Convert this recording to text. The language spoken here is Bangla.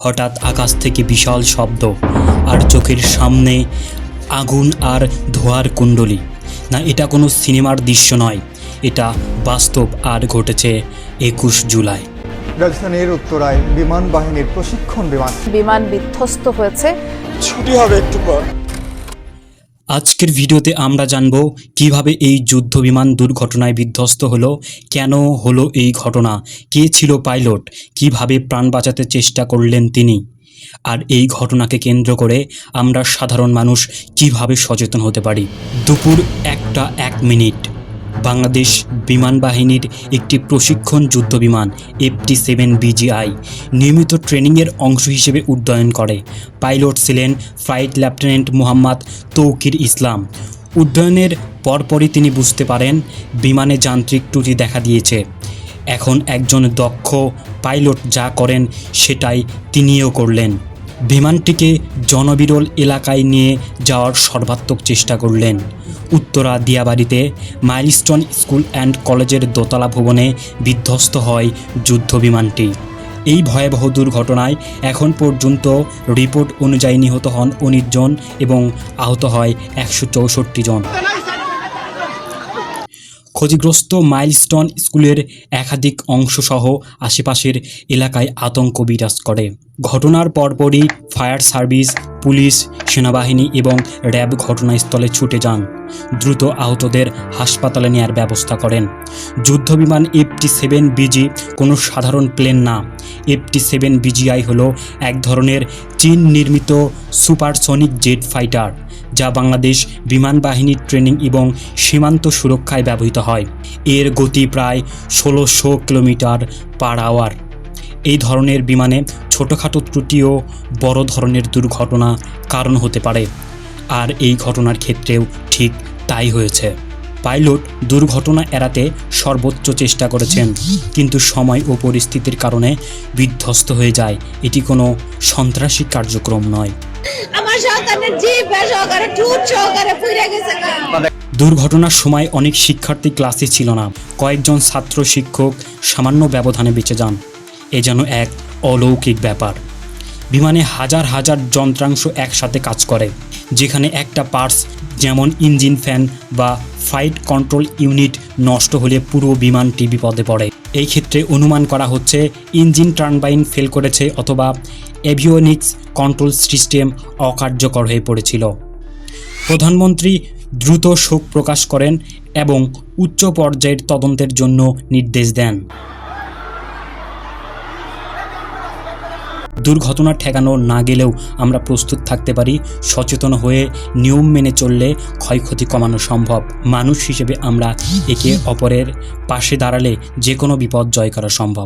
হঠাৎ আকাশ থেকে বিশাল শব্দ আর চোখের সামনে আগুন আর ধোয়ার কুণ্ডলী। না এটা কোনো সিনেমার দৃশ্য নয় এটা বাস্তব আর ঘটেছে একুশ জুলাই। রাজধানীর উত্তরায় বিমান বাহিনীর প্রশিক্ষণ বিমান। বিমান বিধ্বস্ত হয়েছে। ছুটি হবে একটু পর। আজকের ভিডিওতে আমরা জানব কীভাবে এই যুদ্ধ বিমান দুর্ঘটনায় বিধ্বস্ত হলো, কেন হলো এই ঘটনা, কে ছিল পাইলট, কীভাবে প্রাণ বাঁচাতে চেষ্টা করলেন তিনি, আর এই ঘটনাকে কেন্দ্র করে আমরা সাধারণ মানুষ কীভাবে সচেতন হতে পারি। দুপুর একটা এক মিনিট। বাংলাদেশ বিমান বাহিনীর একটি প্রশিক্ষণ যুদ্ধ বিমান এফটি সেভেন বিজিআই নিয়মিত ট্রেনিংয়ের অংশ হিসেবে উড্ডয়ন করে। পাইলট ছিলেন ফ্লাইট লেফটেন্যান্ট মোহাম্মদ তৌকির ইসলাম। উড্ডয়নের পরপরই তিনি বুঝতে পারেন, বিমানে যান্ত্রিক ত্রুটি দেখা দিয়েছে। এখন একজন দক্ষ পাইলট যা করেন সেটাই তিনিও করলেন। বিমানটিকে জনবিরল এলাকায় নিয়ে যাওয়ার সর্বাত্মক চেষ্টা করলেন। উত্তরা দিয়াবাড়িতে মাইলস্টোন স্কুল অ্যান্ড কলেজের দোতলা ভবনে বিধ্বস্ত হয় যুদ্ধ বিমানটি এই ভয়াবহ দুর্ঘটনায় এখন পর্যন্ত রিপোর্ট অনুযায়ী নিহত হন উনিশ জন এবং আহত হয় একশো চৌষট্টি জন। ক্ষতিগ্রস্ত মাইলস্টোন স্কুলের একাধিক অংশসহ আশেপাশের এলাকায় আতঙ্ক বিরাজ করে। ঘটনার পরপরই ফায়ার সার্ভিস, পুলিশ, সেনাবাহিনী এবং র্যাব ঘটনাস্থলে ছুটে যান। দ্রুত আহতদের হাসপাতালে নেয়ার ব্যবস্থা করেন। যুদ্ধবিমান এফটি সেভেন বিজি কোনো সাধারণ প্লেন না। এফটি সেভেন বিজিআই হল এক ধরনের চীন নির্মিত সুপারসনিক জেট ফাইটার, যা বাংলাদেশ বিমান বাহিনীর ট্রেনিং এবং সীমান্ত সুরক্ষায় ব্যবহৃত হয়। এর গতি প্রায় ষোলোশো কিলোমিটার পার আওয়ার। এই ধরনের বিমানে ছোটোখাটো ত্রুটিও বড় ধরনের দুর্ঘটনা কারণ হতে পারে। আর এই ঘটনার ক্ষেত্রেও ঠিক তাই হয়েছে। পাইলট দুর্ঘটনা এড়াতে সর্বোচ্চ চেষ্টা করেছেন কিন্তু সময় ও পরিস্থিতির কারণে বিধ্বস্ত হয়ে যায়। এটি কোনো সন্ত্রাসী কার্যক্রম নয়। দুর্ঘটনার সময় অনেক শিক্ষার্থী ক্লাসে ছিল না। কয়েকজন ছাত্র শিক্ষক সামান্য ব্যবধানে বেঁচে যান। এ যেন এক অলৌকিক ব্যাপার। বিমানে হাজার হাজার যন্ত্রাংশ একসাথে কাজ করে, যেখানে একটা পার্টস যেমন ইঞ্জিন ফ্যান বা ফ্লাইট কন্ট্রোল ইউনিট নষ্ট হলে পুরো বিমানটি বিপদে পড়ে। এই ক্ষেত্রে অনুমান করা হচ্ছে ইঞ্জিন টার্নবাইন ফেল করেছে অথবা এভিওনিক্স কন্ট্রোল সিস্টেম অকার্যকর হয়ে পড়েছিল। প্রধানমন্ত্রী দ্রুত শোক প্রকাশ করেন এবং উচ্চ পর্যায়ের তদন্তের জন্য নির্দেশ দেন। দুর্ঘটনা ঠেকানো না গেলেও আমরা প্রস্তুত থাকতে পারি, সচেতন হয়ে নিয়ম মেনে চললে ক্ষয়ক্ষতি কমানো সম্ভব। মানুষ হিসেবে আমরা একে অপরের পাশে দাঁড়ালে যে কোনো বিপদ জয় করা সম্ভব।